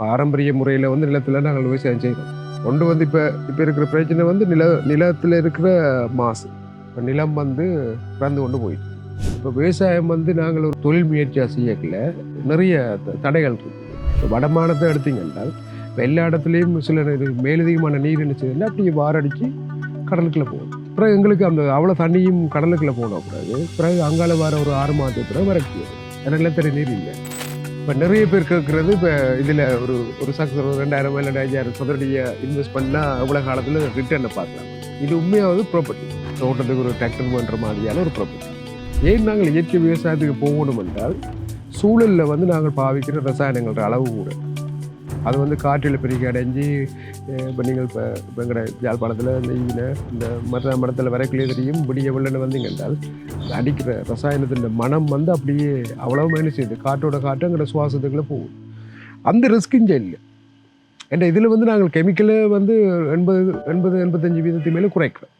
பாரம்பரிய முறையில் வந்து நிலத்தில் நாங்கள் விவசாயம் செய்கிறோம் ஒன்று வந்து இப்போ இப்போ இருக்கிற பிரச்சனை வந்து நில நிலத்தில் இருக்கிற மாசு. இப்போ நிலம் வந்து பிறந்து கொண்டு போயிட்டு. இப்போ விவசாயம் வந்து நாங்கள் ஒரு தொழில் முயற்சியாக செய்யக்கல. நிறைய தடைகள் இருக்குது இப்போ வடமானத்தை எடுத்தீங்கன்னா இப்போ எல்லா இடத்துலையும் சில இது மேலதிகமான நீர் நினைச்சதுன்னா அப்படியே வாரடிச்சு கடலுக்குள்ளே போகும். பிறகு எங்களுக்கு அந்த அவ்வளோ தண்ணியும் கடலுக்குள்ளே போன பிறகு பிறகு அங்கால வர ஒரு ஆறு மாதத்துக்கு பிறகு வறட்சி ஏன்னா நிலத்தடி நீர் இல்லை. இப்போ நிறைய பேர் கேட்குறது இப்போ இதில் ஒரு ஒரு சக்ஸ் ஒரு ரெண்டாயிரம் இல்லை ஐயாயிரம் சதுரடியை இன்வெஸ்ட் பண்ணால் எவ்வளோ காலத்தில் ரிட்டர்னை பார்க்கலாம். இது உண்மையாவது ப்ராப்பர்ட்டி தோட்டத்துக்கு ஒரு டிராக்டர் பண்ணுற மாதிரியான ஒரு ப்ராப்பர்ட்டி ஏன் நாங்கள் இயற்கை விவசாயத்துக்கு போகணும் என்றால் சூழலில் வந்து நாங்கள் பாவிக்கிற ரசாயனங்களோட அளவு கூட. அது வந்து காற்றில் பெருகி அடைஞ்சு இப்போ நீங்கள் இப்போ இப்போ எங்கட யாழ்ப்பாணத்தில் இந்த இந்த மற்ற மரத்தில் வரைக்குள்ளே தெரியும் விடிய வெள்ளன்னு வந்தீங்க என்றால் அடிக்கிற ரசாயனத்தின் மனம் வந்து அப்படியே அவ்வளோ மேலே செய்யுது காற்றோட காற்று எங்களோட சுவாசத்துக்குள்ளே போகும். அந்த ரிஸ்க் இங்கே இல்லை. என்ற இதில் வந்து நாங்கள் கெமிக்கலை வந்து எண்பது எண்பது எண்பத்தஞ்சு வீதத்தை மேலே குறைக்கிறோம்.